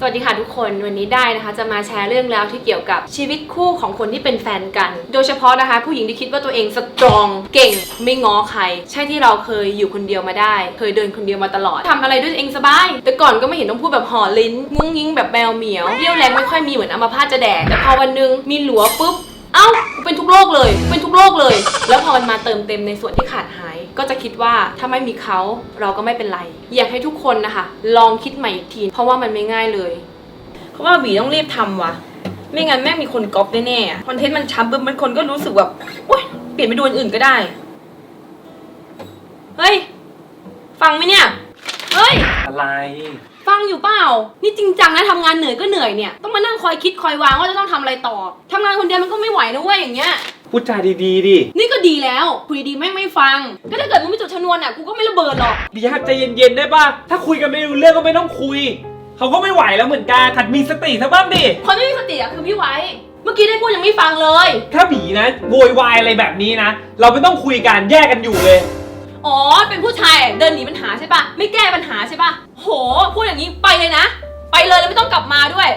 สวัสดีค่ะทุกคนวันนี้ได้นะคะ จะมาแชร์เรื่องราวที่เกี่ยวกับชีวิตคู่ของคนที่เป็นแฟนกัน โดยเฉพาะนะคะ ผู้หญิงที่คิดว่าตัวเองสตรองเก่งไม่ง้อใคร ใช่ที่เราเคยอยู่คนเดียวมาได้ เคยเดินคนเดียวมาตลอดทำอะไรด้วยตัวเองสบาย แต่ก่อนก็ไม่เห็นต้องพูดแบบห่อลิ้นงุ้งยิงแบบแมวเหมียวเรี่ยวแรงไม่ค่อยมีเหมือนอัมพาตจะแดกแต่พอวันนึงมีหลัวปุ๊บเอ้า เป็นทุกโรคเลย แล้วพอมันมาเติมเต็มในส่วนที่ขาดหาย ก็จะคิดว่าถ้าไม่มีเขาเราก็ไม่เป็นไร อยากให้ทุกคนนะคะ ลองคิดใหม่อีกที เพราะว่ามันไม่ง่ายเลยเพราะว่าบีต้องรีบทำว่ะ ไม่งั้นแม่งมีคนก๊อปแน่ๆอะคอนเทนต์มันช้ำปุ๊บมันคนก็รู้สึกแบบโอ๊ยเปลี่ยนไปดูอันอื่นก็ได้ เฮ้ย ฟังไหมเนี่ย เฮ้ย อะไร ฟังอยู่เปล่า นี่จริงจังนะทำงานเหนื่อยก็เหนื่อยเนี่ย ต้องมานั่งคอยคิดคอยวางว่าจะต้องทำอะไรต่อทำงานคนเดียวมันก็ไม่ไหวนะเว้ยอย่างเงี้ย พูดจาดีๆดินี่ก็ดีแล้ว คุยดีๆแม่งไม่ฟัง ก็ถ้าเกิดมึงไม่จุดชนวนอะกูก็ไม่ระเบิดหรอกบีฮักใจเย็นๆได้ป่ะ ถ้าคุยกันไม่รู้เรื่องก็ไม่ต้องคุย เขาก็ไม่ไหวแล้วเหมือนกันหัดมีสติซะบ้างดิ คนไม่มีสติอะคือพี่ไว้ เมื่อกี้ได้พูดยังไม่ฟังเลย ถ้าบีนะโวยวายอะไรแบบนี้นะ เราไม่ต้องคุยกันแยกกันอยู่เลย อ๋อ เป็นผู้ชายเดินหนีปัญหาใช่ปะไม่แก้ปัญหาใช่ปะโห พูดอย่างนี้ไปเลยนะ ไปเลยแล้วไม่ต้องกลับมาด้วย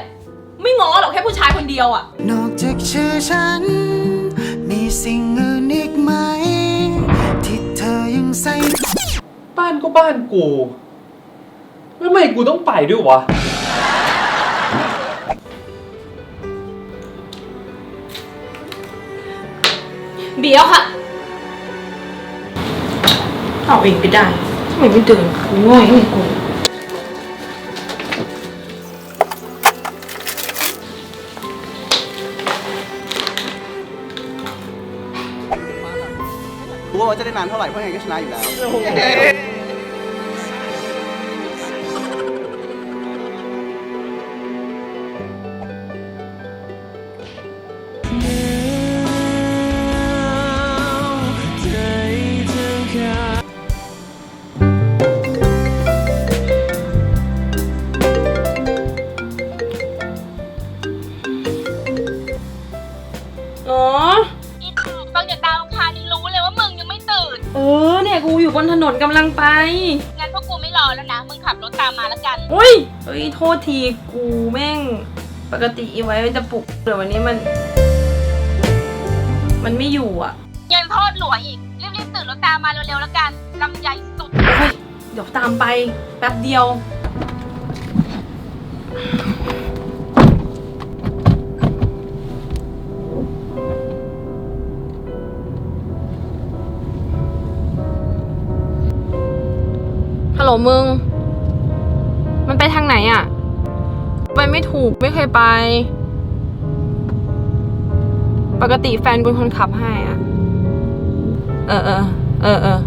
ไม่ง้อหรอกแค่ผู้ชายคนเดียวอะ นอกจากชื่อฉันมี สิ่งอื่นอีกไหม ที่เธอยังใส่ บ้านก็บ้านกู แล้วทำไมกูต้องไปด้วยวะ เดี๋ยวค่ะ เอาเองก็ได้ทำไมไม่เดินง่อยให้กู รู้ว่าจะได้นานเท่าไหร่เพราะยังไงก็ชนะอยู่แล้ว อ๋อ ออเนี่ยกูอยู่บนถนนกำลังไป งั้นพวกกูไม่รอแล้วนะ มึงขับรถตามมาแล้วกัน อุ้ยเฮ้ยโทษทีกูแม่ง ปกติอีไว้มันจะปลุกแต่วันนี้มัน มันไม่อยู่อะยังโทษหลวอีก รีบๆตื่นรถตามมาเร็วๆแล้วกันลำใหญ่สุด เฮ้ยเดี๋ยวตามไปแป๊บเดียว ลโหลมึง มันไปทางไหนอะไปไม่ถูกไม่เคยไป ปกติแฟนเป็นคนขับให้อะเออเออเออเออ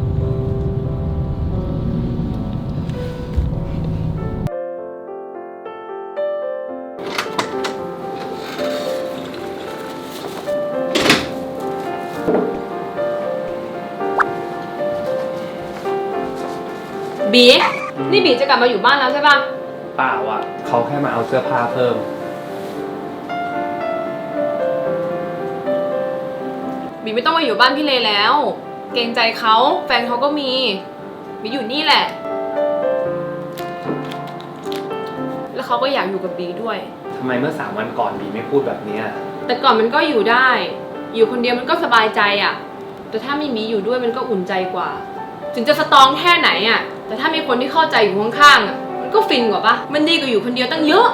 บีนี่บีจะกลับมาอยู่บ้านแล้วใช่ปะเปล่าอะเขาแค่มาเอาเสื้อผ้าเพิ่ม บีไม่ต้องมาอยู่บ้านพี่เลแล้ว เกรงใจเขาแฟนเขาก็มี บีอยู่นี่แหละ แล้วเขาก็อยากอยู่กับบีด้วย ทำไมเมื่อสามวันก่อนบีไม่พูดแบบเนี้ยแต่ก่อนมันก็อยู่ได้ อยู่คนเดียวมันก็สบายใจอะ่ะ แต่ถ้าไม่มีอยู่ด้วยมันก็อุ่นใจกว่า ถึงจะสตรองแค่ไหนอะ่ะ แต่ถ้ามีคนที่เข้าใจอยู่ข้างๆอะมันก็ฟินกว่าปะมันดีกว่าอยู่คนเดียวตั้งเยอะ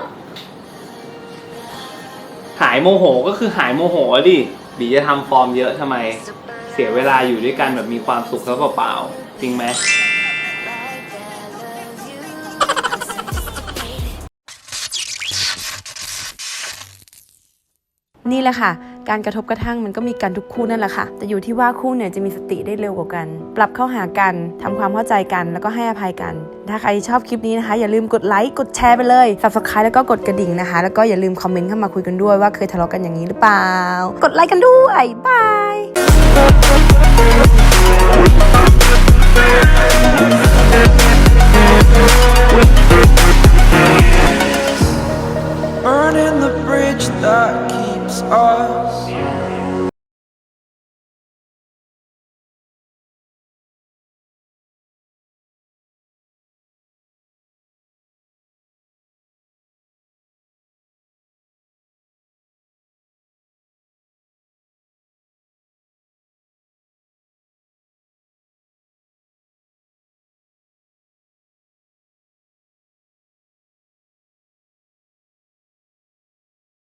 หายโมโหก็คือหายโมโหดิบีจะทำฟอร์มเยอะทำไม เสียเวลาอยู่ด้วยกันแบบมีความสุขแล้วเปล่าๆจริงไหม นี่แหละค่ะ การกระทบกระทั่งมันก็มีกันทุกคู่นั่นแหละค่ะ แต่อยู่ที่ว่าคู่เนี่ยจะมีสติได้เร็วกว่ากัน ปรับเข้าหากันทำความเข้าใจกัน แล้วก็ให้อภัยกัน ถ้าใครชอบคลิปนี้นะคะ อย่าลืมกดไลค์ กดแชร์ไปเลย subscribe แล้วก็กดกระดิ่งนะคะ แล้วก็อย่าลืมคอมเมนต์เข้ามาคุยกันด้วยว่าเคยทะเลาะกันอย่างนี้หรือเปล่า กดไลค์กันด้วย บาย us